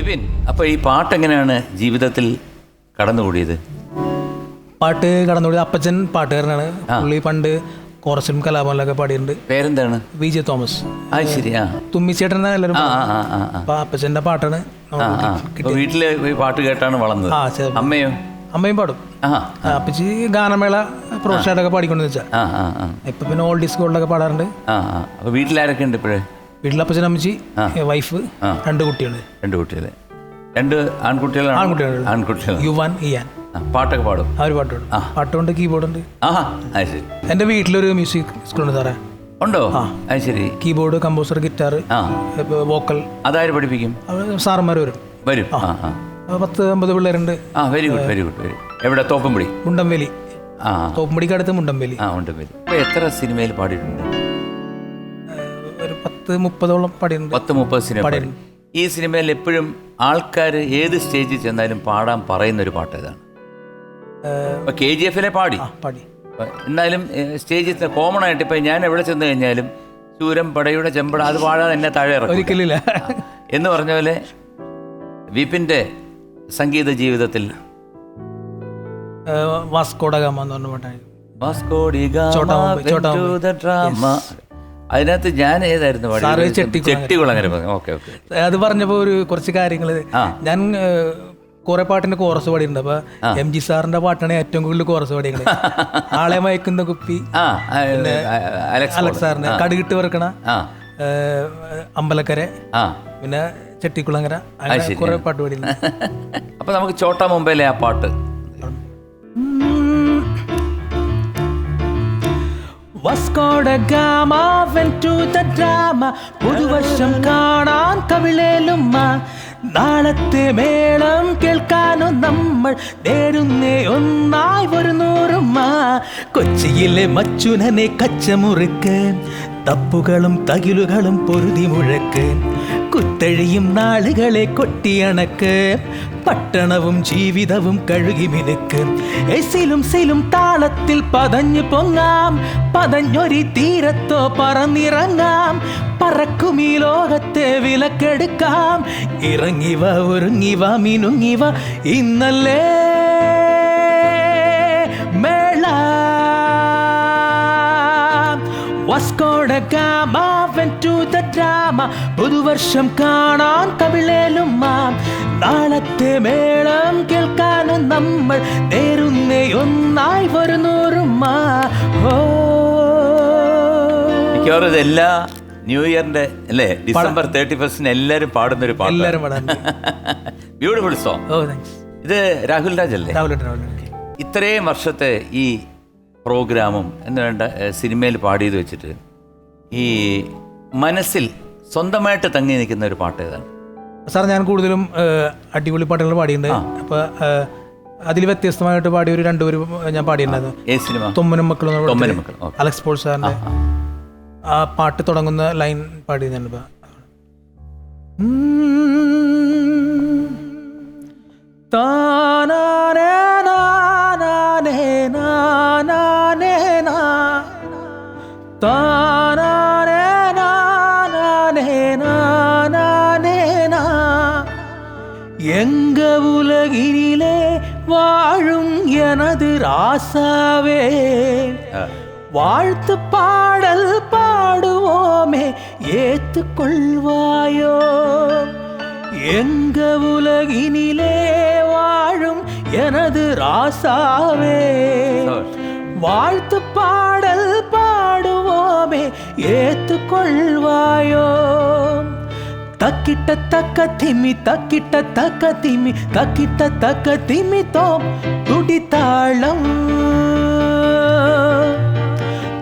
വിപിൻ അപ്പൊ ഈ പാട്ട് എങ്ങനെയാണ് ജീവിതത്തിൽ കടന്നുകൂടിയത്? പാട്ട് കടന്നുകൂടിയത് അപ്പച്ചൻ പാട്ടുകാരനാണ്. പുള്ളി പണ്ട് കോറസിലും കലാഭവനിലൊക്കെ പാടിയിട്ടുണ്ട്. പേരെന്താണ്? V J Thomas. അത് ശരിയാ തുമ്മിച്ചേട്ടൻ എന്നാണ് എല്ലാവരും അപ്പൊ അപ്പച്ചന്റെ പാട്ടാണ് വീട്ടിൽ പാട്ട് കേട്ടാണ് വളർന്നത്. അമ്മയും? അമ്മയോ പാടും. അപ്പച്ചി ഗാനമേള പ്രൊഫഷനായിട്ടൊക്കെ പാടിക്കൊണ്ടെന്ന് വെച്ചാൽ ഇപ്പൊ പിന്നെ ഓൾഡ് ഡിസ്കോളിലൊക്കെ പാടാറുണ്ട്. വീട്ടിലാരൊക്കെ ഉണ്ട് ഇപ്പോഴേ? വീട്ടിൽ അപ്പച്ചൻ അമ്മച്ചി വൈഫ് രണ്ട് കുട്ടികൾ രണ്ട് കുട്ടികൾ രണ്ട് ആൺകുട്ടികളാണ്? ആൺകുട്ടികൾ. ആൺകുട്ടികളാണ്. യുവാൻ ഇയാൻ. ആ, പാട്ടൊക്കെ പാടും? അവർ പാട്ടുണ്ട് പാട്ടുണ്ട് കീബോർഡ് ഉണ്ട് ആഹാ അത് ശരി. എന്റെ വീട്ടിലൊരു മ്യൂസിക് സ്കൂളുണ്ട് സാറേ. ഉണ്ടോ? അത് ശരി. കീബോർഡ് കമ്പോസർ ഗിറ്റാർ ആ. വോക്കൽ. അതാര് പഠിപ്പിക്കും? സാറന്മാർ വരും. വരും. ആ. ആ ആ, പത്ത് അമ്പത് പിള്ളേരുണ്ട്. ആ very good very good very എവിടെ? തോപ്പുംപടി? മുണ്ടംവേലി ആ. തോപ്പുംപടിക്ക് അടുത്ത് മുണ്ടംവേലി ആ മുണ്ടംവേലി എത്ര സിനിമയിൽ പാടിയിട്ടുണ്ട്? ഒരു പത്ത് മുപ്പതോളം പാടിയിട്ടുണ്ട് പത്ത് മുപ്പത് സിനിമ പാടി. ഈ സിനിമയിൽ എപ്പോഴും ആൾക്കാർ ഏത് സ്റ്റേജിൽ ചെന്നാലും പാടാൻ പറയുന്ന ഒരു പാട്ട് ഇപ്പൊ കെ ജി എഫിലെ പാടി. ആ പാടി. എന്നാലും സ്റ്റേജിൽ കോമൺ ആയിട്ട് ഇപ്പൊ ഞാൻ എവിടെ ചെന്ന് കഴിഞ്ഞാലും ചൂരം പടയുടെ ചെമ്പട അത് പാടാതെ എന്നെ താഴെ ഇറക്കും. ഒരിക്കലില്ല. എന്ന് പറഞ്ഞ പോലെ വിപിന്റെ സംഗീത ജീവിതത്തിൽ എന്ന് പറഞ്ഞ പാട്ടാണ് Vasco da Gama Chotta Mumbai, went to Mumbai. the drama. അതിനകത്ത് ഞാൻ ഏതായിരുന്നു. Chettikulangara okay okay. അത് പറഞ്ഞപ്പോ ഒരു കുറച്ച് കാര്യങ്ങൾ ഞാൻ കുറെ പാട്ടിന്റെ കോറസ് പാടിയിട്ടുണ്ട്. അപ്പൊ എം ജി സാറിന്റെ പാട്ടാണ് ഏറ്റവും കൂടുതൽ കോറസ് പാടിയത് ആളെ മയക്കുന്ന കുപ്പി. അലക്സ് സാറിന്റെ കടുകിട്ട് വെറുക്കണ അമ്പലക്കര. പിന്നെ ചെട്ടിക്കുളങ്ങര അങ്ങനെ. കുറെ പാട്ട് പാടിയിട്ടുണ്ട്. അപ്പൊ നമുക്ക് ചോട്ടാ മുംബൈയിലെ ആ പാട്ട്. Vasco da Gama to the drama പുതുവർഷം കാണാൻ കവിളേലുമ്മ. നാളത്തെ മേളം കേൾക്കാനും നമ്മൾ നേരുന്നേ ഒന്നായി ഒരു നൂറുമ്മ കൊച്ചിയിലെ മച്ചുനനെ കച്ചമുറുക്ക് തപ്പുകളും തകിലുകളും പൊരുതി മുഴക്ക്. കുത്തഴിയും നാളുകളെ കൊട്ടിയണക്ക്. പട്ടണവും ജീവിതവും കഴുകി മിനുക്ക്. എസിലും സിലും താളത്തിൽ പതഞ്ഞു പൊങ്ങാം. പതഞ്ഞൊരി തീരത്തോ പറന്നിറങ്ങാം. പറക്കും ഈ ലോകത്തെ വിലക്കെടുക്കാം. ഇറങ്ങിവ ഒരുങ്ങിവ മിനുങ്ങിവ ഇന്നല്ലേ Gama went to the drama. പുതുവർഷം കാണാൻ കവിളേലുമ്മ നാളത്തെ മേളം കേൾക്കാനും നമ്മൾ നേരുന്നേ ഒന്നായി ഒരു ഓ മിക്കവാറും എല്ലാ ന്യൂ ഇയറിന്റെ അല്ലേ? ഡിസംബർ തേർട്ടി ഫസ്റ്റിന് എല്ലാരും പാടുന്ന ഒരു പാട്ട് ബ്യൂട്ടിഫുൾ സോങ് ഇത് രാഹുൽ രാജ് അല്ലേ ഇത്രയും വർഷത്തെ ഈ പ്രോഗ്രാമും എന്ന് വേണ്ട സിനിമയിൽ പാടിയത് വെച്ചിട്ട് ഈ മനസ്സിൽ സ്വന്തമായിട്ട് തങ്ങി നിൽക്കുന്ന ഒരു പാട്ട് ഏതാണ്? സാർ ഞാൻ കൂടുതലും അടിപൊളി പാട്ടുകൾ പാടിയിട്ടുണ്ട്. അപ്പൊ അതിൽ വ്യത്യസ്തമായിട്ട് പാടിയ ഒരു രണ്ടുപേരും ഞാൻ പാടിയിട്ടുണ്ടായിരുന്നു. തൊമ്മനും മക്കളും. അലക്സ് പോൾ സാറിന്റെ ആ പാട്ട് തുടങ്ങുന്ന ലൈൻ പാടിയാണ് താ. எங்க உலகினிலே வாழும் எனது ராசாவே? வாழ்த்து பாடல் பாடுவோமே ஏத்துக்கொள்வாயோ? எங்க உலகினிலே வாழும் எனது ராசாவே? வாழ்த்து பாடல் பாடுவோமே ஏத்துக்கொள்வாயோ? தக்கிட்ட தக்க திமி தக்கிட்ட தக்க திமி தக்கிட்ட தக்க திமி தோம் துடித்தாளம்.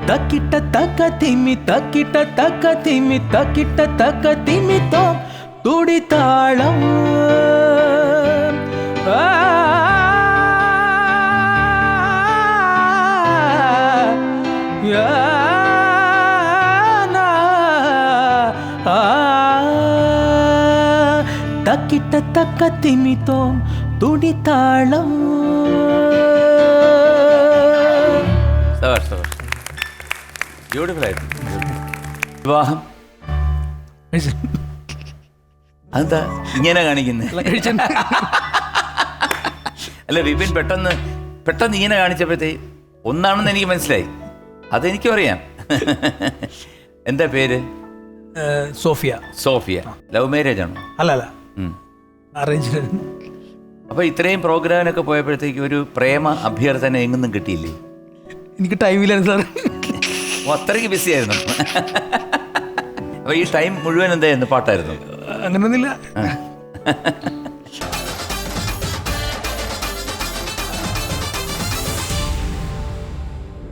தக்கிட்ட தக்க திமி தக்கிட்ட தக்க திமி தக்கிட்ட தக்க திமி தோம் துடித்தாளம். ஆ. തക്കിട്ട തക്ക തിമിത്തോം തുടിത്താളം ബ്യൂട്ടിഫുൾ ആയിരുന്നു വിവാഹം. അതെന്താ ഇങ്ങനെ കാണിക്കുന്നത് എല്ലാം അല്ല വിപിൻ പെട്ടെന്ന് പെട്ടെന്ന് ഇങ്ങനെ കാണിച്ചപ്പോഴത്തേ ഒന്നാണെന്ന് എനിക്ക് മനസ്സിലായി. അതെനിക്കും അറിയാം. എന്താ പേര്? സോഫിയ. സോഫിയ. ലവ് മാരേജ് ആണോ? അല്ല അല്ല. അറേഞ്ച് അപ്പൊ ഇത്രയും പ്രോഗ്രാമിനൊക്കെ പോയപ്പോഴത്തേക്ക് ഒരു പ്രേമ അഭ്യർത്ഥന എങ്ങൊന്നും കിട്ടിയില്ലേ? എനിക്ക് ടൈമില്ലായിരുന്നു സാർ അത്രയ്ക്ക് ബിസി ആയിരുന്നു. അപ്പൊ ഈ ടൈം മുഴുവൻ എന്തായിരുന്നു? പാട്ടായിരുന്നു. അങ്ങനെയൊന്നുമില്ല